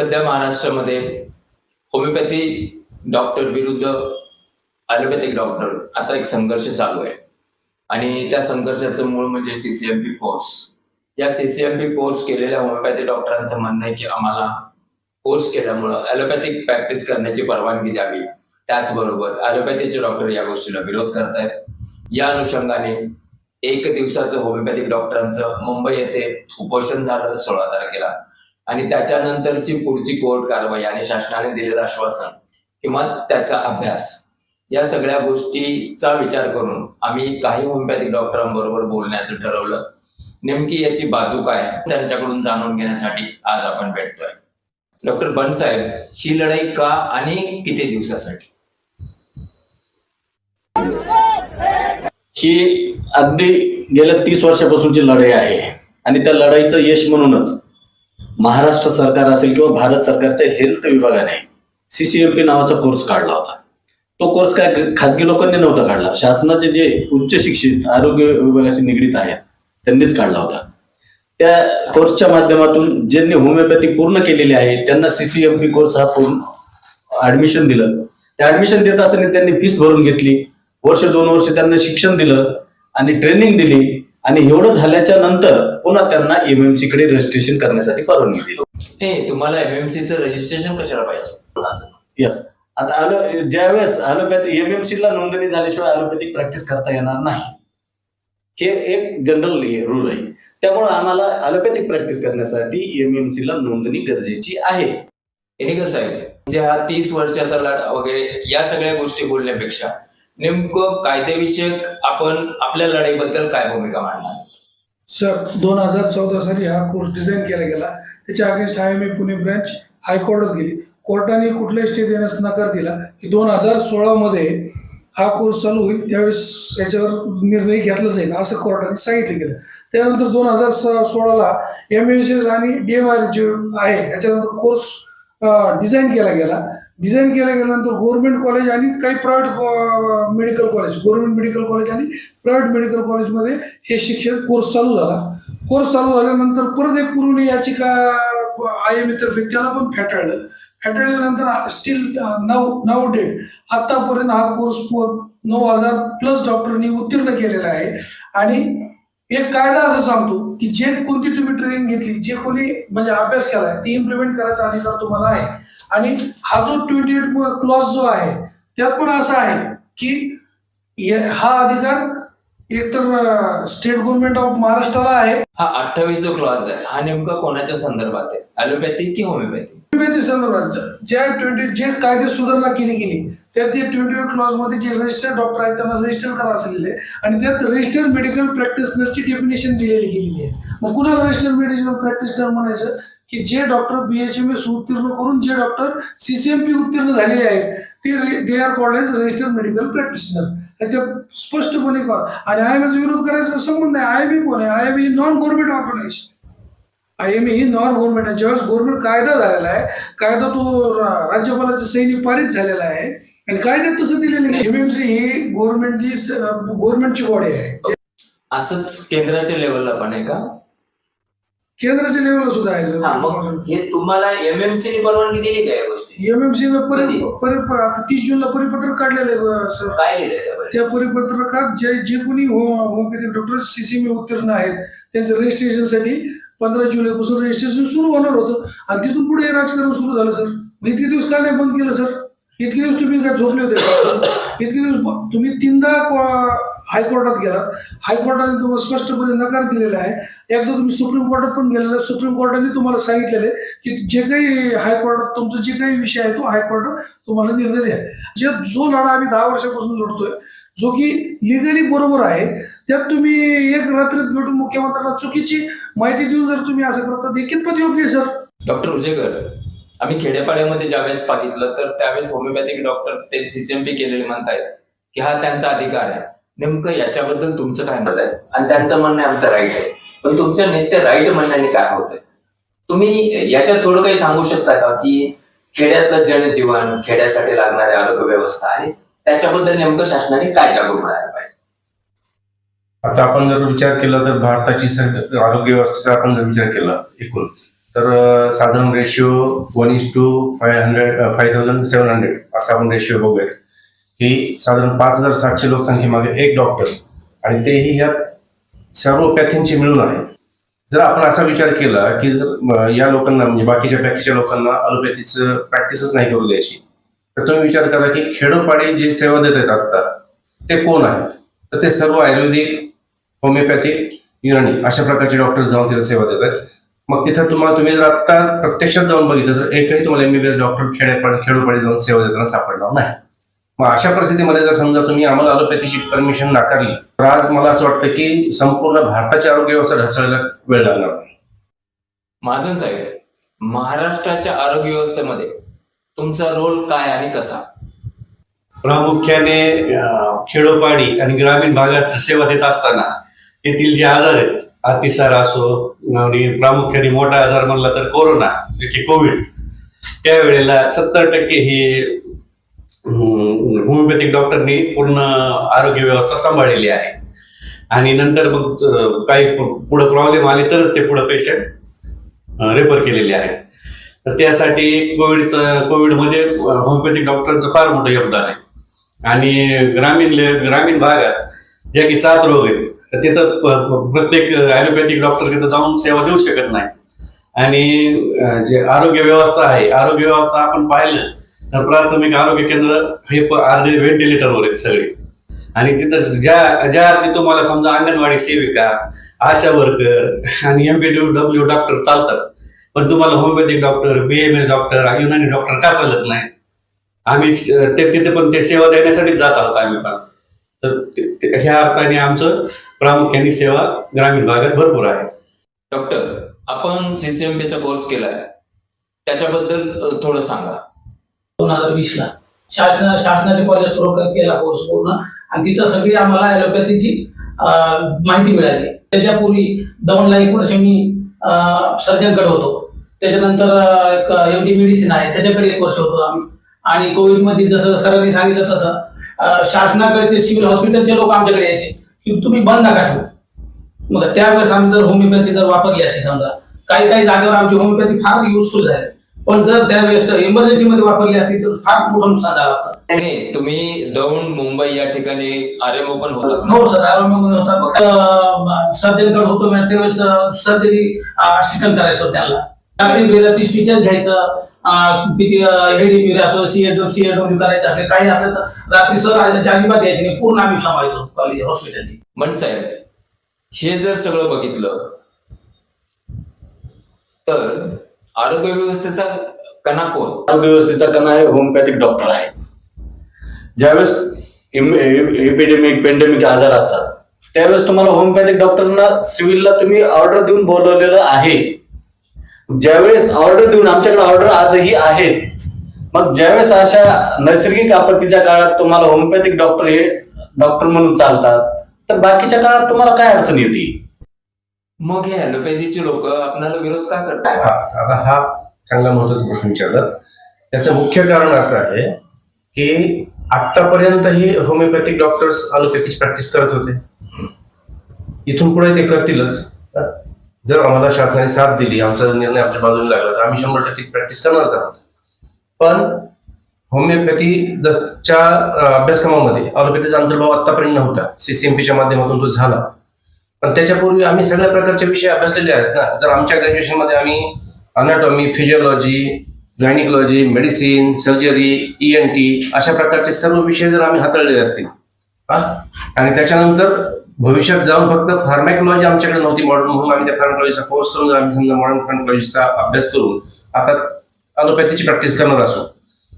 सध्या महाराष्ट्रामध्ये homeopathy doctor विरुद्ध ॲलोपॅथिक डॉक्टर असा एक संघर्ष चालू आहे. आणि त्या संघर्षाचं मूळ म्हणजे सीसीएमपी कोर्स या सीसीएमपी कोर्स केलेल्या होमिओपॅथी डॉक्टरांचं म्हणणं आहे की आम्हाला कोर्स केल्यामुळं ॲलोपॅथिक प्रॅक्टिस करण्याची परवानगी द्यावी. त्याचबरोबर ॲलोपॅथीचे डॉक्टर या गोष्टीला विरोध करतायत. या अनुषंगाने एक दिवसाचं होमिओपॅथिक डॉक्टरांचं मुंबई येथे उपोषण झालं सोळा तारखेला. आणि त्याच्यानंतरची पुढची कोर्ट कारवाई आणि शासनाने दिलेलं आश्वासन किंवा त्याचा अभ्यास या सगळ्या गोष्टीचा विचार करून आम्ही काही होमिओपॅथिक डॉक्टरांबरोबर बोलण्याचं ठरवलं. नेमकी याची बाजू काय त्यांच्याकडून जाणून घेण्यासाठी आज आपण भेटतोय. डॉक्टर बनसाहेब ही लढाई का आणि किती दिवसासाठी? ही अगदी गेल्या तीस वर्षापासूनची लढाई आहे आणि त्या लढाईचं यश म्हणूनच महाराष्ट्र सरकार असेल किंवा भारत सरकारच्या हेल्थ विभागाने सीसीएमपी नावाचा कोर्स काढला होता. तो कोर्स काय खाजगी लोकांनी नव्हता काढला. शासनाचे जे उच्च शिक्षित आरोग्य विभागाशी निगडीत आहेत त्यांनीच काढला होता. त्या कोर्सच्या माध्यमातून ज्यांनी होमिओपॅथी पूर्ण केलेली आहे त्यांना सीसीएमपी कोर्स हा पूर्ण ऍडमिशन दिलं. त्या ऍडमिशन देत असताना त्यांनी फीस भरून घेतली. वर्ष दोन वर्ष त्यांना शिक्षण दिलं आणि ट्रेनिंग दिली. आणि एवढं झाल्याच्यानंतर पुन्हा त्यांना एमएमसी कडे रजिस्ट्रेशन करण्यासाठी परवानगी दिली. तुम्हाला एमएमसी चं रजिस्ट्रेशन कशाला पाहिजे? यस आता आलो ज्यावेळेस ॲलोपॅथी एमएमसी ला नोंदणी झाल्याशिवाय ॲलोपॅथिक प्रॅक्टिस करता येणार नाही. हे एक जनरल रूल आहे. त्यामुळे आम्हाला ॲलोपॅथिक प्रॅक्टिस करण्यासाठी एमएमसी ला नोंदणी गरजेची आहे. साहेब म्हणजे हा तीस वर्षाचा लढा वगैरे या सगळ्या गोष्टी बोलण्यापेक्षा नेमकं कायदेविषयक आपण आपल्या लढाईबद्दल काय भूमिका मांडणार? सर दोन हजार चौदा साली हा कोर्स डिझाईन केला गेला. त्याच्या against I M A Pune branch हायकोर्टात गेली. कोर्टाने कुठलाही स्टे देण्यास नकार दिला की दोन हजार सोळामध्ये हा कोर्स चालू होईल. त्यावेळेस याच्यावर निर्णय घेतला जाईल असं कोर्टाने सांगितलं गेलं. त्यानंतर दोन हजार सोळाला एम एस एस आणि डी एम आर जे आहे याच्यानंतर कोर्स डिझाईन केला गेला. डिझाईन केल्या गेल्यानंतर गव्हर्नमेंट कॉलेज आणि काही private medical college government medical college आणि प्रायव्हेट मेडिकल कॉलेजमध्ये हे शिक्षण कोर्स चालू झाला. कोर्स चालू झाल्यानंतर परत एक पूर्वी याचिका आय एम तर्फे त्याला पण फेटाळलं. फेटाळल्यानंतर स्टील नऊ नऊ डेट आत्तापर्यंत हा कोर्स नऊ हजार प्लस डॉक्टरनी उत्तीर्ण केलेला आहे. आणि एक कायदा असं सांगतो की जे कोणती तुम्ही ट्रेनिंग घेतली जे कोणी म्हणजे अभ्यास केलाय ती इम्प्लिमेंट करायचा अधिकार तुम्हाला आहे. आणि हा जो ट्वेंटी एट क्लॉज जो आहे त्यात पण असं आहे की हे- अधिकार एकतर स्टेट गव्हर्नमेंट ऑफ महाराष्ट्राला आहे. हा अठ्ठावीस जो क्लॉज आहे हा नेमका कोणाच्या संदर्भात आहे? ॲलोपॅथी की होमिओपॅथी होमिओपॅथी संदर्भात. ज्या ट्वेंटी जे कायदे सुधारणा केली गेली त्यात ते ट्वेंटी क्लॉजमध्ये जे रजिस्टर्ड डॉक्टर आहेत त्यांना रजिस्टर करा असलेले. आणि त्यात रजिस्टर्ड मेडिकल प्रॅक्टिशनरची डेफिनेशन दिलेली गेलेली आहे. मग कुणाला रजिस्टर्ड मेडिकल प्रॅक्टिशनर म्हणायचं? की जे doctor B H M S उत्तीर्ण करून जे doctor C C M P उत्तीर्ण झालेले आहेत ते they are called as registered medical practitioner ते स्पष्टपणे कळ. आणि आय एम विरोध करायचा संबंध नाही. आय एम कोण आहे? I M he non government organization I M he non government आहे. ज्यावेळेस गव्हर्नमेंट कायदा झालेला आहे कायदा तो राज्यपालाचा राज्यपालाच्या सैनी पारित झालेला आहे आणि कायद्यात तसं दिलेलं नाही एमएमसी ही गव्हर्नमेंटची गव्हर्नमेंटची बॉडी आहे. असंच केंद्राच्या लेवलला पण आहे का? केंद्राच्या लेवलला सुद्धा आहे हा मग हे तुम्हाला एमएमसी ने परवानगी दिली का या गोष्टी? एमएमसी कधी? आता तीस जूनला परिपत्रक काढलेलं आहे अं, सर. काय लिहिलंय त्या परिपत्रकात जे जे कोणी होमिओपॅथिक डॉक्टर सीसीमी उत्तीर्ण आहेत त्यांच्या रजिस्ट्रेशनसाठी पंधरा जुलैपासून रजिस्ट्रेशन सुरू होणार होतं. आणि तिथून पुढे हे राजकारण सुरू झालं सर. मग इतके दिवस का नाही बंद केलं सर? इतके दिवस तुम्ही काय झोपले होते का? इतके दिवस तुम्ही तीनदा हायकोर्टात गेलात हायकोर्टाने तुम्हाला स्पष्टपणे नकार दिलेला आहे एकदा तुम्ही सुप्रीम कोर्टात पण गेलेला आहे. सुप्रीम कोर्टाने तुम्हाला सांगितलेले की जे काही हायकोर्टात तुमचा जे काही विषय आहे तो हायकोर्टात तुम्हाला निर्णय द्या जे जो लढा आम्ही दहा वर्षापासून लढतोय जो की लिगली बरोबर आहे त्यात तुम्ही एक रात्रीत भेटून मुख्यमंत्र्यांना चुकीची माहिती देऊन जर तुम्ही असं करता देखील पण योग्य सर डॉक्टर उजेकर आम्ही खेड्यापाड्यामध्ये ज्यावेळेस बघितलं तर त्यावेळेस होमिओपॅथिक डॉक्टर ते सीसीएमपी केलेले म्हणतायत की हा त्यांचा अधिकार आहे. नेमकं याच्याबद्दल तुमचं काय मत आहे? आणि त्यांचं म्हणणं आहे आमचं राईट आहे. पण तुमच्या नेसते राईट म्हणण्याने काय होतंय? तुम्ही याच्यात थोडं काही सांगू शकता का की खेड्यातलं जनजीवन खेड्यासाठी लागणारी आरोग्य व्यवस्था आणि त्याच्याबद्दल नेमकं शासनाने काय जागरूक राहायला पाहिजे? आता आपण जर विचार केला तर भारताची आरोग्य व्यवस्थेचा आपण जर विचार केला एकूण तर साधारण ratio one is to five hundred five thousand seven hundred असा आपण रेशिओ बघूयात. की साधारण पाच हजार सातशे लोकसंख्येमागे एक डॉक्टर आणि तेही ह्या सर्व पॅथींची मिळून आहेत. जर आपण असा विचार केला की जर या लोकांना म्हणजे बाकीच्या पॅथीच्या लोकांना अलोपॅथीचं प्रॅक्टिसच नाही करू द्यायची तर तुम्ही विचार करा की खेडोपाडी जे सेवा देत आहेत आत्ता ते कोण आहेत? तर ते सर्व आयुर्वेदिक होमिओपॅथिक युनानी अशा प्रकारचे डॉक्टर जाऊन तिथे सेवा देत आहेत. मग तिथं तुम्हाला तुम्ही जर आत्ता प्रत्यक्षात जाऊन बघितलं तर एकही तुम्हाला एमबीबीएस डॉक्टर खेड्यापाडी खेडोपाडी जाऊन सेवा देताना सापडणार नाही. मग अशा परिस्थितीमध्ये जर समजा तुम्ही आम्हाला अलोपॅथीची परमिशन नाकारली तर आज मला असं वाटतं की संपूर्ण भारताची आरोग्य व्यवस्था ढासळायला वेळ लागणार नाही. महाजन साहेब महाराष्ट्राच्या आरोग्य व्यवस्थेमध्ये तुमचा रोल काय आणि कसा? प्रामुख्याने खेडोपाडी आणि ग्रामीण भागात सेवा देत असताना येथील जे आजार आहेत अतिसार असो आणि प्रामुख्याने मोठा आजार म्हणला तर कोरोना की कोविड त्यावेळेला सत्तर टक्के हे होमिओपॅथिक डॉक्टरनी पूर्ण आरोग्य व्यवस्था सांभाळलेली आहे. आणि नंतर मग काही पुढे प्रॉब्लेम आले तरच ते पुढे पेशंट रेफर केलेले आहेत. तर त्यासाठी कोविडचं कोविडमध्ये होमिओपॅथिक डॉक्टरचं फार मोठं योगदान आहे. आणि ग्रामीण ले- ग्रामीण भागात ज्या की सात रोग आहेत तर तिथं प्रत्येक ॲलोपॅथिक डॉक्टर तिथं जाऊन सेवा देऊ शकत नाही. आणि जे आरोग्य व्यवस्था आहे आरोग्य व्यवस्था आपण पाहिलं तर प्राथमिक आरोग्य केंद्र हे अर्धे व्हेंटिलेटरवर आहेत सगळे. आणि तिथं ज्या ज्या अर्थी तुम्हाला समजा अंगणवाडी सेविका आशा वर्कर आणि एम बी डब्ल्यू डॉक्टर चालतात पण तुम्हाला homeopathic doctor B M S doctor Unani doctor का चालत नाही? आम्ही ते तिथे पण ते सेवा देण्यासाठीच जात आहोत आम्ही पण. तर ह्या अर्थाने आमचं प्रामुख्याने सेवा ग्रामीण भागात भरपूर आहे. डॉक्टर आपण सीसीएमबीचा कोर्स केलाय. त्याच्याबद्दल थोडं सांगा. दोन हजार वीस ला. शासन शासनाच्या कॉलेज थ्रू केला कोर्स पूर्ण. आणि तिथं सगळी आम्हाला ॲलोपॅथीची माहिती मिळाली. त्याच्यापूर्वी दौंडला एक वर्ष मी सर्जनकडे होतो. त्याच्यानंतर एक एम डी मेडिसिन आहे. त्याच्याकडे एक वर्ष होतो आम्ही. आणि कोविडमध्ये जसं सरांनी सांगितलं तसं शासनाकडचे सिव्हिल हॉस्पिटलचे लोक आमच्याकडे यायचे. की तुम्ही बंद नका ठेवू. मग त्यावेळेस आम्ही जर होमिओपॅथी जर वापरली असती समजा काही काही जागेवर आमची होमिओपॅथी फार युजफुल झाली. पण जर त्यावेळेस इमर्जन्सी मध्ये वापरली असती तर फार मोठं नुकसान झालं असतं. तुम्ही दौंड मुंबई या ठिकाणी आर एम पण होतात ना? हो सर आरोग्य होता. सर्जनकडे होतो मी त्यावेळेस सर्जरी असिस्टंट करायचं होतं त्यांना. रात्री बेरात्री स्टिचेस घ्यायचं किती हेडी असो सीएडब्ल्यू सीएडब्ल्यू करायचं असेल काही असलं तर रात्री सर अजिबात यायचे नाही. पूर्ण आम्ही सांभाळायचो कॉलेज हॉस्पिटलची पण साहेब हे जर सगळं बघितलं तर आरोग्य व्यवस्थेचा कणा कोण? आरोग्य व्यवस्थेचा कणा आहे होमिओपॅथिक डॉक्टर आहेत. ज्यावेळेस एपिडेमिक पेंडेमिक आजार असतात त्यावेळेस तुम्हाला होमिओपॅथिक डॉक्टरना सिव्हिलला तुम्ही ऑर्डर देऊन बोलवलेलं आहे. ज्यावेळेस ऑर्डर देऊन आमच्याकडे ऑर्डर आजही आहेत मग ज्यावेळेस अशा नैसर्गिक आपत्तीच्या काळात तुम्हाला होमिओपॅथिक डॉक्टर हे डॉक्टर म्हणून चालतात तर बाकीच्या काळात तुम्हाला काय अडचण येते? मग हे ॲलोपॅथीचे लोक आपल्याला विरोध का करतात? हा आता हा चांगला महत्त्वाचा प्रश्न विचारला. त्याचं मुख्य कारण असं आहे की आतापर्यंत हे होमिओपॅथिक डॉक्टर्स अलोपॅथीची प्रॅक्टिस करत होते. इथून पुढे ते करतीलच. जर आम्हाला शासनाने साथ दिली आमचा निर्णय आमच्या बाजूने लागला तर आम्ही शंभर टक्के प्रॅक्टिस करणारच आहोत. पण होमिओपॅथीच्या अभ्यासक्रमामध्ये ऑलोपॅथीचा अंतर्भाव आतापर्यंत नव्हता. सीसीएमपीच्या माध्यमातून तो झाला. पण त्याच्यापूर्वी आम्ही सगळ्या प्रकारचे विषय अभ्यासलेले आहेत ना. जर आमच्या ग्रॅज्युएशनमध्ये आम्ही anatomy physiology gynaecology medicine surgery E N T अशा प्रकारचे सर्व विषय जर आम्ही हाताळलेले असतील हा? आणि त्याच्यानंतर भविष्यात जाऊन फक्त फार्मॅकोलॉजी आमच्याकडे नव्हती मॉडर्न म्हणून आम्ही त्या फार्मॅकोलॉजीचा कोर्स करून आम्ही समजा मॉडर्न फार्मॅकोलॉजीचा अभ्यास करून आता अलोपॅथीची प्रॅक्टिस करणार असो.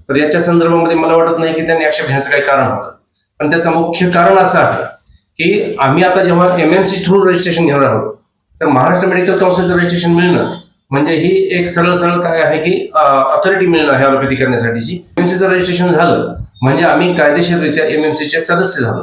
तर याच्या संदर्भामध्ये मला वाटत नाही की त्यांनी आक्षेप घेण्याचं काही कारण होतं. पण त्याचं मुख्य कारण असं आहे की आम्ही आता जेव्हा M M C through registration घेणार आहोत तर महाराष्ट्र मेडिकल काउन्सिलचं रजिस्ट्रेशन मिळणं म्हणजे ही एक सरळ सरळ काय आहे की अथॉरिटी मिळणं आहे अलोपॅथी करण्यासाठीची. एमएमसीचं रजिस्ट्रेशन झालं म्हणजे आम्ही कायदेशीररित्या एमएमसीचे सदस्य झालो.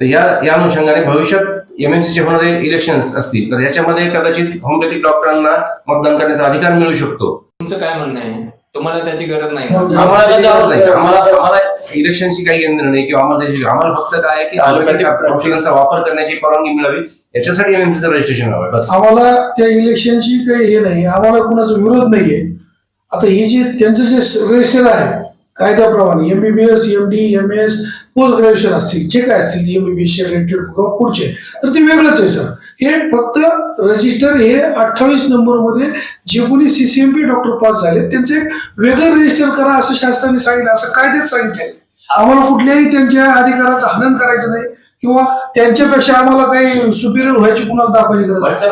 तर या या अनुषंगाने भविष्यात एमएमसीचे होणारे इलेक्शन्स असतील तर याच्यामध्ये कदाचित होमिओपॅथिक डॉक्टरांना मतदान करण्याचा अधिकार मिळू शकतो. तुमचं काय म्हणणं आहे? तुम्हाला त्याची गरज नाही. हो. आम्हाला त्याची आवड नाही. आम्हाला आम्हाला इलेक्शनशी काही केंद्र नाही किंवा आम्हाला त्याची आम्हाला फक्त काय आहे की allopathic औषधांचा वापर करण्याची परवानगी मिळावी. याच्यासाठी एमएमसीचं रजिस्ट्रेशन हवं आम्हाला त्या इलेक्शनची काही हे नाही. आम्हाला कुणाचा विरोध नाहीये. आता ही जी त्यांचं जे रजिस्टर आहे कायद्याप्रमाणे MBBS M D M S post graduation असतील जे काय असतील एमबीबीएस रिलेटेड किंवा पुढचे तर ते वेगळंच आहे सर हे फक्त रजिस्टर हे अठ्ठावीस नंबरमध्ये जे कोणी सीसीएमपी डॉक्टर पास झाले त्यांचे वेगळं रजिस्टर करा असं शासनाने सांगितलं असं कायद्यात सांगितलं आम्हाला कुठल्याही त्यांच्या अधिकाराचं हनन करायचं नाही किंवा त्यांच्यापेक्षा आम्हाला काही सुपिरियर व्हायची कुणाला दाखवायची गरज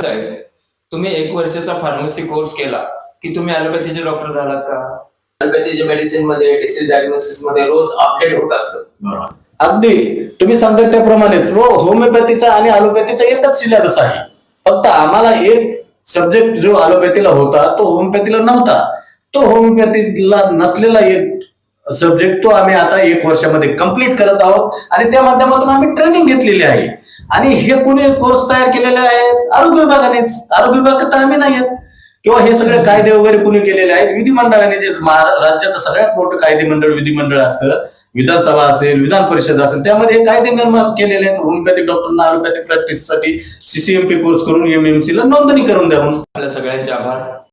तुम्ही एक वर्षाचा फार्मसी कोर्स केला की तुम्ही ॲलोपॅथीचे डॉक्टर झालात का? मेडिसिनमध्ये डिसीज डायग्नोसिसमध्ये रोज अपडेट होत असतं. अगदी. तुम्ही सांगता त्याप्रमाणेच. व होमिओपॅथीचा आणि अलोपॅथीचा एकच सिलेबस आहे. फक्त आम्हाला एक सब्जेक्ट जो अलोपॅथीला होता तो होमिओपॅथीला नव्हता. तो होमिओपॅथीला नसलेला एक सब्जेक्ट तो आम्ही आता एक वर्षामध्ये कंप्लीट करत आहोत. आणि त्या माध्यमातून आम्ही ट्रेनिंग घेतलेली आहे. आणि हे कोणी कोर्स तयार केलेले आहेत? आरोग्य विभागानेच. आरोग्य विभागात तर आम्ही नाही आहेत किंवा हे सगळे कायदे वगैरे कुणी केलेले आहेत? विधिमंडळाने जे राज्याचं सगळ्यात मोठं कायदे मंडळ विधिमंडळ असतं विधानसभा असेल विधान परिषद असेल त्यामध्ये हे कायदे निर्माण केलेले आहेत. होमिओपॅथिक डॉक्टरना अलोपॅथिक प्रॅक्टिससाठी सीसीएमपी कोर्स करून एमएमसी ला नोंदणी करून द्या म्हणून. आपल्या सगळ्यांचे आभार.